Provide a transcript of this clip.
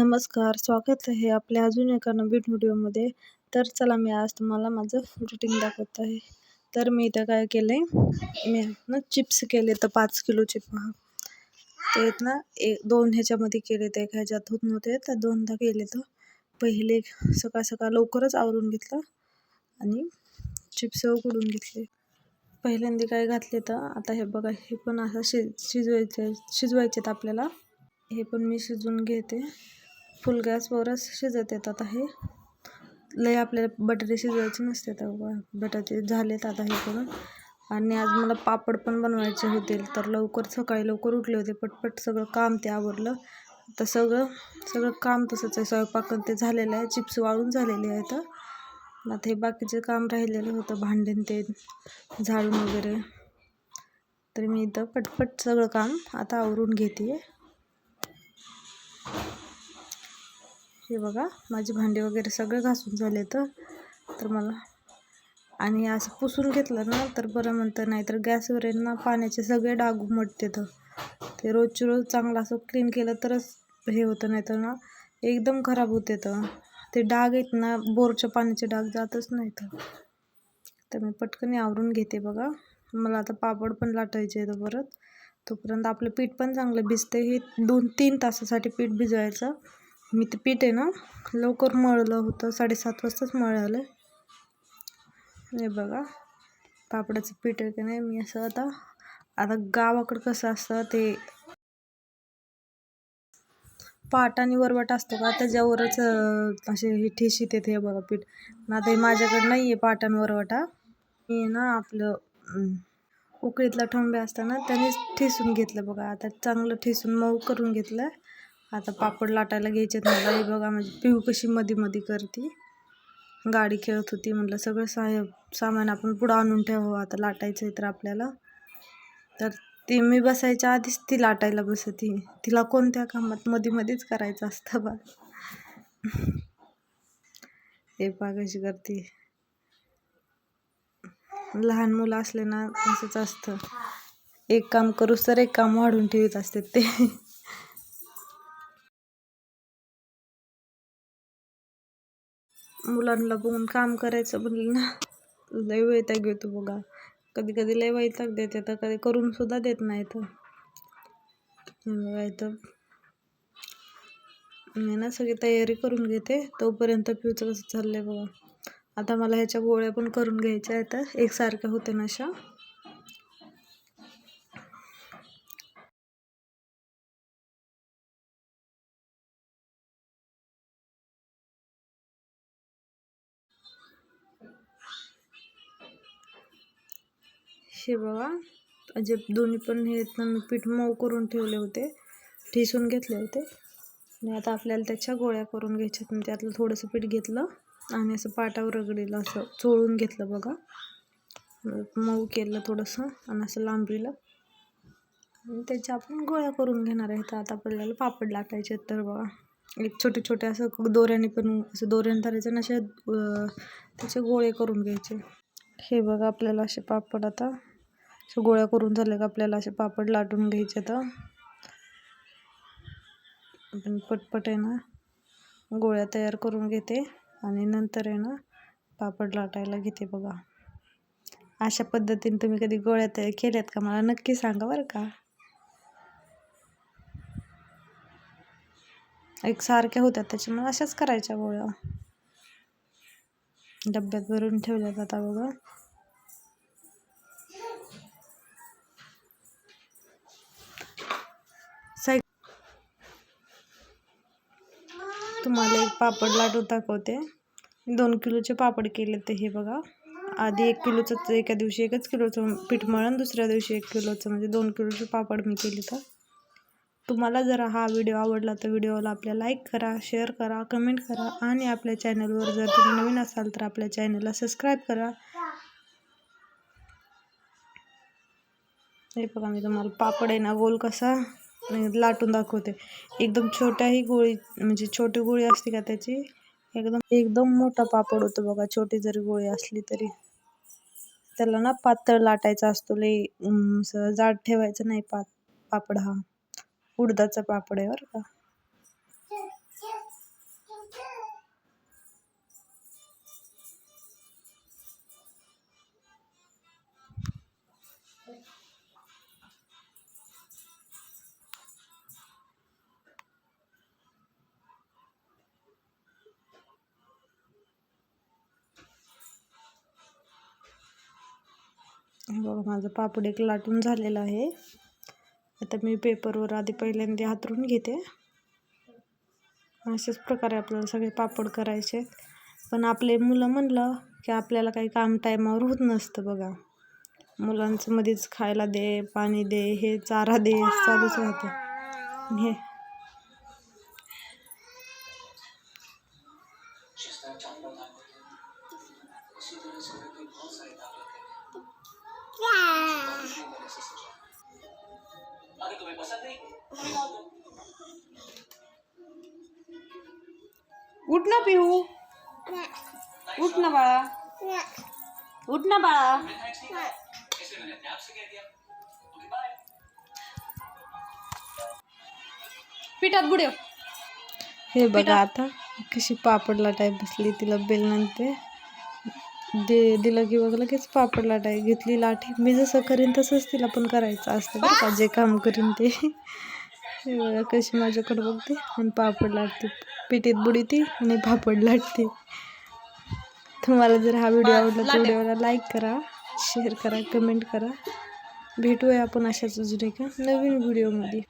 नमस्कार स्वागत आहे आपल्या अजून एका नवीन व्हिडिओमध्ये. तर चला मी आज तुम्हाला माझं रुटीन दाखवत आहे. तर मी इथं काय केलं आहे मी ना चिप्स केले तर पाच किलोचे पहा ते आहेत ना एक दोन ह्याच्यामध्ये केले ते एक ह्याच्यात होत नव्हते तर दोनदा केले तर. पहिले सकाळ सकाळ लवकरच आवरून घेतलं आणि चिप्स उकडून घेतले. पहिल्यांदा काय घातले तर आता हे बघा हे पण असं शिज शिजवायचे शिजवायचे आपल्याला. हे पण मी शिजवून घेते. फुल गॅसवरच शिजत येतात आहे. लय आपल्याला बटाटे शिजवायचे नसते तर बटाटे झालेत आता हे करून. आणि आज मला पापड पण बनवायचे होते तर लवकर सकाळी लवकर उठले होते पटपट सगळं काम ते आवडलं तर सगळं सगळं काम तसंच आहे स्वयंपाक ते झालेलं आहे चिप्स वाळून झालेले आहेत. आता हे बाकीचे काम राहिलेलं होतं भांडण ते झाडून वगैरे. तर मी इथं पटपट सगळं काम आता आवरून घेते. हे बघा माझी भांडी वगैरे सगळं घासून झाले तर. तर मला आणि असं पुसून घेतलं ना तर बरं म्हणतं नाही तर गॅसवर आहे ना पाण्याचे सगळे डाग उमटते तर. ते रोजची रोज चांगलं असं क्लीन केलं तरच हे होतं नाही तर ना एकदम खराब होते तर. ते डाग आहेत ना बोरच्या पाण्याचे डाग जातच नाही तर. मी पटकन आवरून घेते बघा. मला आता पापड पण लाटायचे आहे परत. तोपर्यंत आपलं पीठ पण चांगलं भिजते हे दोन तीन तासासाठी पीठ भिजवायचं. मी ते पीठ आहे ना लवकर मळलं होतं साडेसात वाजताच मळालं. हे बघा पापडाचं पीठ आहे की नाही मी असं आता आता गावाकडं कसं असतं ते पाट आणि वरवट असतो का त्याच्यावरच असे हे ठेशीत येते हे बघा पीठ. आता हे माझ्याकडे नाही आहे पाट आणि वरवटा. मी ना आपलं उकळीतला ठोंबे असताना त्यानेच ठेसून घेतलं बघा. आता चांगलं ठेसून मऊ करून घेतलं. आता पापड लाटायला घ्यायचे मला. हे बघा म्हणजे पिऊ कशी मध्ये मध्ये करते. गाडी खेळत होती म्हटलं सगळं साय सामान आपण पुढं आणून ठेवावं. आता लाटायचं आहे तर आपल्याला. तर ती मी बसायच्या आधीच ती लाटायला बसती. तिला कोणत्या कामात मध्ये मध्येच करायचं असतं बा. हे पा कशी करते. लहान मुलं असले ना असंच असतं. एक काम करूस तर एक काम वाढून ठेवत असते ते. मुलांना बघून काम करायचं म्हणलं ना लय वैताग घेतो बघा. कधी कधी लय वैताग देते तर कधी करून सुद्धा देत नाही तर बघा मी ना सगळी तयारी करून घेते. तोपर्यंत पिऊचं कसं चाललंय बघा. आता मला ह्याच्या गोळ्या पण करून घ्यायच्या आहेत. एकसारख्या होते ना अशा हे बघा. जे दोन्ही पण हे मी पीठ मऊ करून ठेवले होते. ठिसून घेतले होते. आणि आता आपल्याला त्याच्या गोळ्या करून घ्यायच्यात म्हणजे त्यातलं थोडंसं पीठ घेतलं आणि असं पाटावर रगडीलं असं चोळून घेतलं बघा. मऊ केलं थोडंसं आणि असं लांबीला. आणि त्याच्या आपण गोळ्या करून घेणार आहे तर आता आपल्याला पापड लाटायचे तर बघा. एक छोटे छोटे असं दोऱ्याने पण असं दोऱ्याने धरायचं आणि असे त्याचे गोळे करून घ्यायचे. हे बघा आपल्याला असे पापड आता असे गोळ्या करून झाले का आपल्याला असे पापड लाटून घ्यायचे तर. आपण पटपट आहे ना गोळ्या तयार करून घेते आणि नंतर आहे ना पापड लाटायला घेते बघा. अशा पद्धतीने तुम्ही कधी गोळ्या तयार केल्यात का मला नक्की सांगा बरं का. एक सारख्या होत्या त्याच्यामुळे अशाच करायच्या गोळ्या. डब्यात भरून ठेवल्यात आता बघा. तुम्हाला एक पापड लाटू दाखवते. दोन किलोचे पापड केले ते हे बघा. आधी एक किलोचं एका दिवशी एकच किलोचं पीठ मळण दुसऱ्या दिवशी एक किलोचं म्हणजे दोन किलोचे पापड मी केले तर. तुम्हाला जर हा व्हिडिओ आवडला तर व्हिडिओला आपल्या लाईक करा शेअर करा कमेंट करा आणि आपल्या चॅनलवर जर तुम्ही नवीन असाल तर आपल्या चॅनलला सबस्क्राईब करा. हे बघा मी तुम्हाला पापड आहे ना गोल कसा लाटून दाखवते. एकदम छोट्याही गोळी म्हणजे छोटी गोळी असते का त्याची? एकदम एकदम मोठा पापड होतो बघा छोटी जरी गोळी असली तरी. त्याला ना पातळ लाटायचा असतो लई जाड ठेवायचं नाही पात पापड हा. उडदाचा पापड आहे बरं का. बघा माझं पापड एक लाटून झालेलं आहे. आता मी पेपरवर आधी पहिल्यांदा हातरून घेते. अशाच प्रकारे आपल्याला सगळे पापड करायचे पण आपले मुलं म्हणलं की आपल्याला काही काम टायमावर होत नसतं बघा. मुलांचं मध्येच खायला दे पाणी दे हे चारा दे चालूच राहतं. आणि हे उठ ना पिहू। उठ ना बाळा। उठ ना बाळा। पिठात बुड्यो हे बघा आता कशी पापड लाटाय बसली तिला बेलनंते दे दिलं की बघ लगेच पापड लाटाय घेतली लाठी मी जसं करीन तसंच तिला पण करायचं असतं बरं का जे काम करीन ते. बघा कशी माझ्याकडे बघते. आणि पापड लाटते. पिठीत बुडीती आणि पापड लाटते. तुम्हाला जर हा व्हिडिओ आवडला तर व्हिडिओला लाईक करा शेअर करा कमेंट करा. भेटूया आपण अशाच अजून एका नवीन व्हिडिओमध्ये.